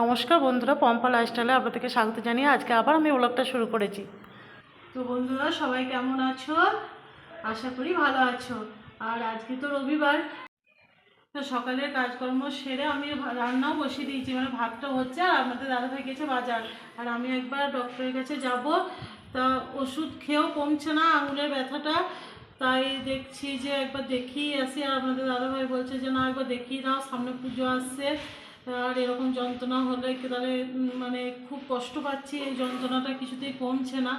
নমস্কার বন্ধুরা, পম্পা লাইফস্টাইলে আপনাদেরকে স্বাগত জানিয়ে আজকে আবার আমি ব্লগটা শুরু করেছি। তো বন্ধুরা, সবাই কেমন আছো? আশা করি ভালো আছো। আর আজকে তো রবিবার, তো সকালের কাজকর্ম সেরে আমি রান্নাও বসিয়ে দিয়েছি মানে ভাতটা হচ্ছে আর আমাদের দাদা দাদাভাই গেছে বাজার। আর আমি একবার ডক্টরের কাছে যাব, তা ওষুধ খেয়েও কমছে না আঙুলের ব্যথাটা। তাই দেখছি যে একবার দেখিয়ে আসি, আর আপনাদের দাদাভাই বলছে যে, না, একবার দেখিয়ে দাও, সামনে পুজো আসছে। আর এরকম যন্ত্রণা হলে তাহলে মানে খুব কষ্ট পাচ্ছি, এই যন্ত্রণাটা কিছুতেই কমছে না।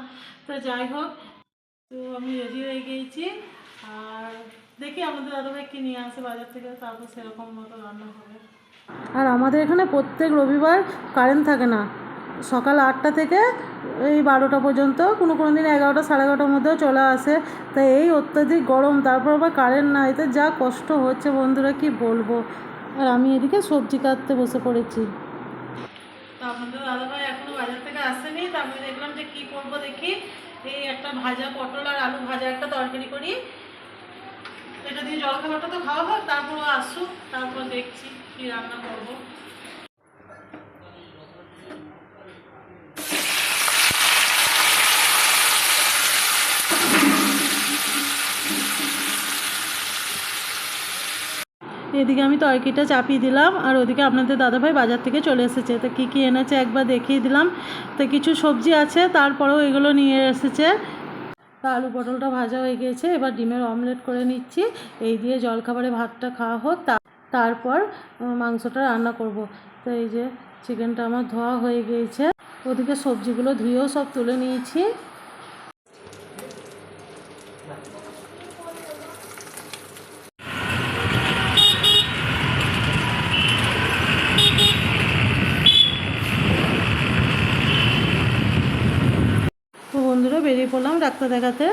তা যাই হোক, তো আমি রেডি হয়ে গিয়েছি। আর দেখি আমাদের দাদাভাইকে নিয়ে আসে বাজার থেকে তারপর সেরকম মতো রান্না হবে। আর আমাদের এখানে প্রত্যেক রবিবার কারেন্ট থাকে না। সকাল আটটা থেকে এই বারোটা পর্যন্ত, কোনো কোনো দিন এগারোটা, সাড়ে এগারোটার মধ্যেও চলে আসে। তাই এই অত্যাধিক গরম, তারপর আবার কারেন্ট নাই, তো যা কষ্ট হচ্ছে বন্ধুরা, কি বলব? আর আমি এদিকে সবজি কাটতে বসে পড়েছি। তো আমাদের দাদাভাই এখনও বাজার থেকে আসেনি, তো আমি দেখলাম যে কি করব দেখি। এই একটা ভাজা পটল আর আলু ভাজা একটা তরকারি করি। এটা দিয়ে জলখাবারটা তো খাওয়া হোক তারপর আসুক, তারপর দেখছি কি রান্না করব। এদিকে আমি তরকিটা চাপিয়ে দিলাম, আর ওদিকে আপনাদের দাদাভাই বাজার থেকে চলে এসেছে। তো কী কী এনেছে একবার দেখিয়ে দিলাম। তো কিছু সবজি আছে, তারপরেও এগুলো নিয়ে এসেছে। তা আলু পটলটা ভাজা হয়ে গিয়েছে, এবার ডিমের অমলেট করে নিচ্ছি। এই দিয়ে জলখাবারে ভাতটা খাওয়া হোক তারপর মাংসটা রান্না করব। তো এই যে, চিকেনটা আমার ধোয়া হয়ে গিয়েছে। ওদিকে সবজিগুলো ধুয়েও সব তুলে নিয়েছি তো বন্ধুরা বেরিয়ে পড়লাম ডাক্তার দেখাতে।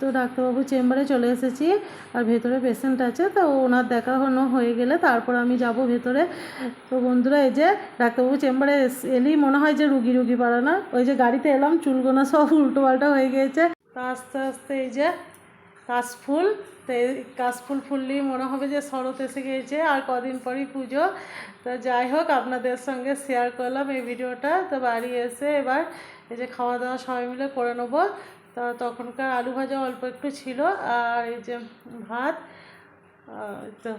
তো ডাক্তারবাবু চেম্বারে চলে এসেছি আর ভেতরে পেশেন্ট আছে তো ওনার দেখানো হয়ে গেলে তারপর আমি যাব ভেতরে। তো বন্ধুরা এই যে ডাক্তারবাবু চেম্বারে এলেই মনে হয় যে রুগী রুগী পারে না। ওই যে গাড়িতে এলাম চুলগোনা সব উল্টো পাল্টা হয়ে গিয়েছে। তা আস্তে আস্তে এই যে কাশফুল। তো কাশফুল ফুললেই মনে হবে যে শরৎ এসে গিয়েছে, আর কদিন পরই পুজো। তো যাই হোক, আপনাদের সঙ্গে শেয়ার করলাম এই ভিডিওটা। তো বাড়ি এসে এবার এই যে খাওয়া দাওয়া সবাই মিলে করে নেব। তা তখনকার আলু ভাজা অল্প একটু ছিল, আর এই যে ভাত তো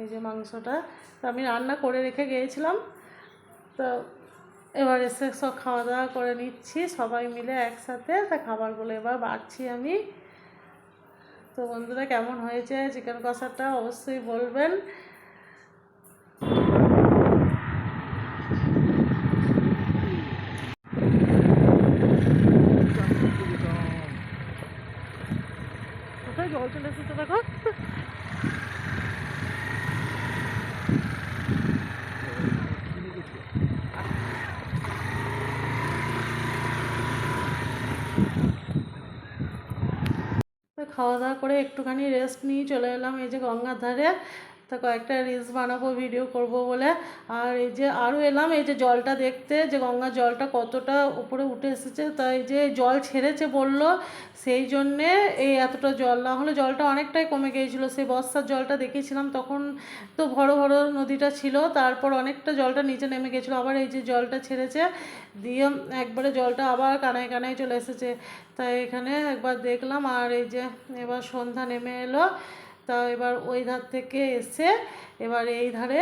এই যে মাংসটা। তো আমি রান্না করে রেখে গিয়েছিলাম। তো এবার এসে সব খাওয়া দাওয়া করে নিচ্ছি, সবাই মিলে একসাথে। তা খাবারগুলো এবার বাড়ছি আমি। তো বন্ধুরা কেমন হয়েছে? চিকেন কষাটা অবশ্যই বলবেন কোথায় জল চলে এসেছে দেখো তো খাওয়া দাওয়া করে একটুখানি রেস্ট নিয়ে চলে এলাম এই যে গঙ্গার ধারে। তো কয়েকটা রিলস বানাবো ভিডিও করব বলে। আর এই যে আরও এলাম, এই যে জলটা দেখতে, যে গঙ্গার জলটা কতটা উপরে উঠে এসেছে, তাই যে জল ছেড়েছে বলল, সেই জন্যে এই এতটা জল। না হলে জলটা অনেকটাই কমে গিয়েছিল। সেই বর্ষার জলটা দেখেছিলাম, তখন তো ভরো ভরো নদীটা ছিল, তারপর অনেকটা জলটা নিচে নেমে গেছিল আবার এই যে জলটা ছেড়েছে, দিয়ে একবারে জলটা আবার কানায় কানায় চলে এসেছে। তাই এখানে একবার দেখলাম, আর এই যে এবার সন্ধ্যা নেমে এলো। তা এবার ওই ধার থেকে এসে এবার এই ধারে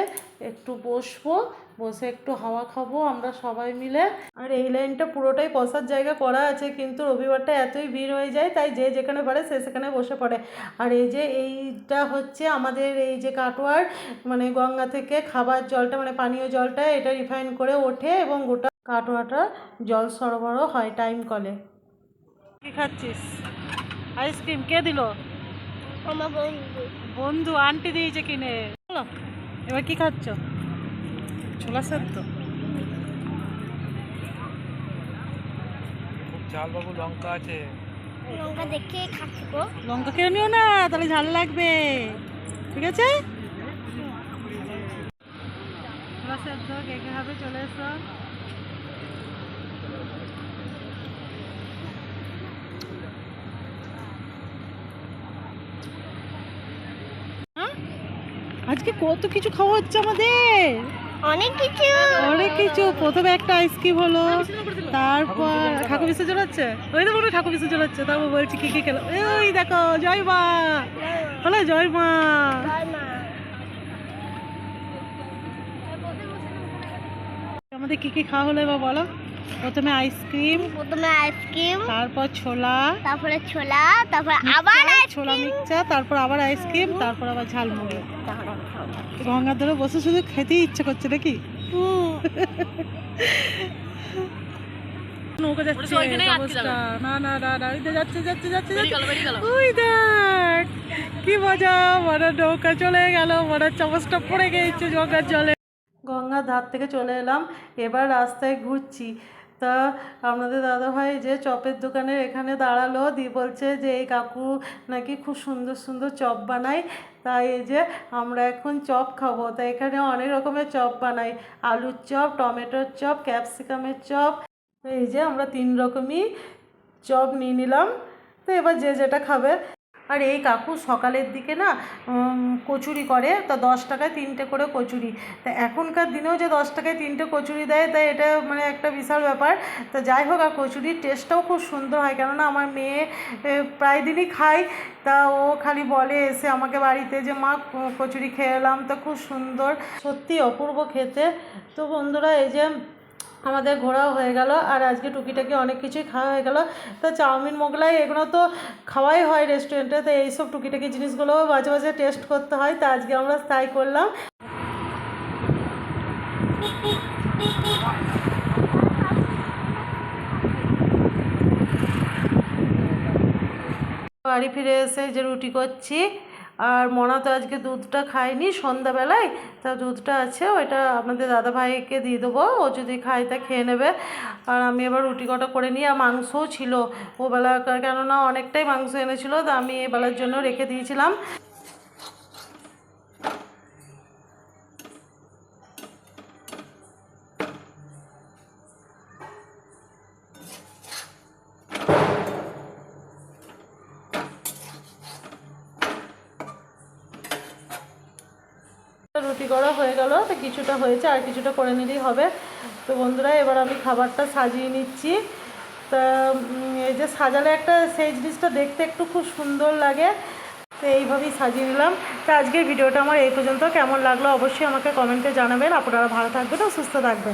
একটু বসবো, বসে একটু হাওয়া খাব আমরা সবাই মিলে। আর এই লাইনটা পুরোটাই বসার জায়গা করা আছে কিন্তু রবিবারটা এতই ভিড় হয়ে যায়, তাই যে যেখানে পারে সে সেখানে বসে পড়ে। আর এই যে এইটা হচ্ছে আমাদের এই যে কাটোয়ার মানে গঙ্গা থেকে খাবার জলটা মানে পানীয় জলটা এটা রিফাইন করে ওঠে এবং গোটা কাটোয়াটা জল সরবরাহ হয় টাইম কলে। কি খাচ্ছিস? আইসক্রিম কে দিল? আমার বন্ধু। বন্ধু আন্টি দিয়েছে কিনে। বলো এবার কি খাচ্ছ? ছোলা সেদ্ধ। খুব ঝাল বাবু লঙ্কা আছে। লঙ্কা দেখে খাচ্ছি গো? লঙ্কা কেউ নিও না তাহলে ঝাল লাগবে। ঠিক আছে? ছোলা সেদ্ধ কে কে খাবে? চলে এসো। আজকে কত কিছু খাওয়া হচ্ছে আমাদের? অনেক কিছু। অনেক কিছু। প্রথমে একটা আইসক্রিম হলো তারপর ঠাকুর বিসর্জন হচ্ছে ওই দেখো ওটা ঠাকুর বিসর্জন হচ্ছে তারপর বলছি কি কি খেলো? ওই দেখো জয় মা। বলো জয় মা। আমাদের কি কি খাওয়া হলো এবার বলো? প্রথমে আইসক্রিম প্রথমে আইসক্রিম তারপর ছোলা। তারপরে ছোলা তারপর আবার ছোলা মিক্সচার তারপর আবার আইসক্রিম তারপর আবার ঝালমুড়ি। গঙ্গার ধরে বসে শুধু খেতেই ইচ্ছে করছে নাকি? নৌকা যাচ্ছে না না না না ওই যে যাচ্ছে যাচ্ছে যাচ্ছে যাচ্ছে। ওই দেখ কি মজা বড় নৌকা চলে গেল বড় চামচটা পড়ে গেছে গঙ্গার জলে। গঙ্গার ধার থেকে চলে এলাম এবার রাস্তায় ঘুরছি। তা আপনাদের দাদাভাই যে চপের দোকানের এখানে দাঁড়াল দি বলছে যে, এই কাকু নাকি খুব সুন্দর সুন্দর চপ বানায়। তাই এই যে আমরা এখন চপ খাব। তাই এখানে অনেক রকমের চপ বানাই আলুর চপ, টমেটোর চপ, ক্যাপসিকামের চপ। এই যে আমরা তিন রকমই চপ নিয়ে নিলাম। তো এবার যে যেটা খাবে। আর এই কাকু সকালের দিকে না কচুরি করে, তা দশ টাকায় তিনটে করে কচুরি। তা এখনকার দিনেও যে দশ টাকায় তিনটে কচুরি দেয় তাই এটা মানে একটা বিশাল ব্যাপার। তো যাই হোক, আর কচুরির টেস্টটাও খুব সুন্দর হয়। কেননা আমার মেয়ে প্রায় দিনই খায়। তা ও খালি বলে এসে আমাকে বাড়িতে যে, মা কচুরি খেয়ে এলাম। তা খুব সুন্দর। সত্যি অপূর্ব খেতে। তো বন্ধুরা, এই যে আমাদের ঘোরাও হয়ে গেল, আর আজকে টুকিটাকি অনেক কিছুই খাওয়া হয়ে গেল। তো চাউমিন, মোগলাই এগুলো তো খাওয়াই হয় রেস্টুরেন্টে তো এইসব টুকিটাকি জিনিসগুলো মাঝে মাঝে টেস্ট করতে হয়, তো আজকে আমরা তাই করলাম। বাড়ি ফিরে এসে যে রুটি করছি আর মনা তো আজকে দুধটা খায়নি সন্ধ্যাবেলায়, তা দুধটা আছে, ওইটা আপনাদের দাদাভাইকে দিয়ে দেবো, ও যদি খায় তা খেয়ে নেবে। আর আমি এবার রুটি কটা করে নিই, আর মাংসও ছিল। ওবেলা বেলা, কেননা অনেকটাই মাংস এনেছিল, তা আমি এবেলার জন্য রেখে দিয়েছিলাম। রুটি করা হয়ে গেল, তো কিছুটা হয়েছে, আর কিছুটা করে নিলেই হবে। তো বন্ধুরা, এবার আমি খাবারটা সাজিয়ে নিচ্ছি। তা এই যে সাজালে একটা সেই জিনিসটা দেখতে একটু খুব সুন্দর লাগে। তো এইভাবেই সাজিয়ে নিলাম। তো আজকের ভিডিওটা আমার এই পর্যন্ত। কেমন লাগল অবশ্যই আমাকে কমেন্টে জানাবেন। আপনারা ভালো থাকবেন ও সুস্থ থাকবেন।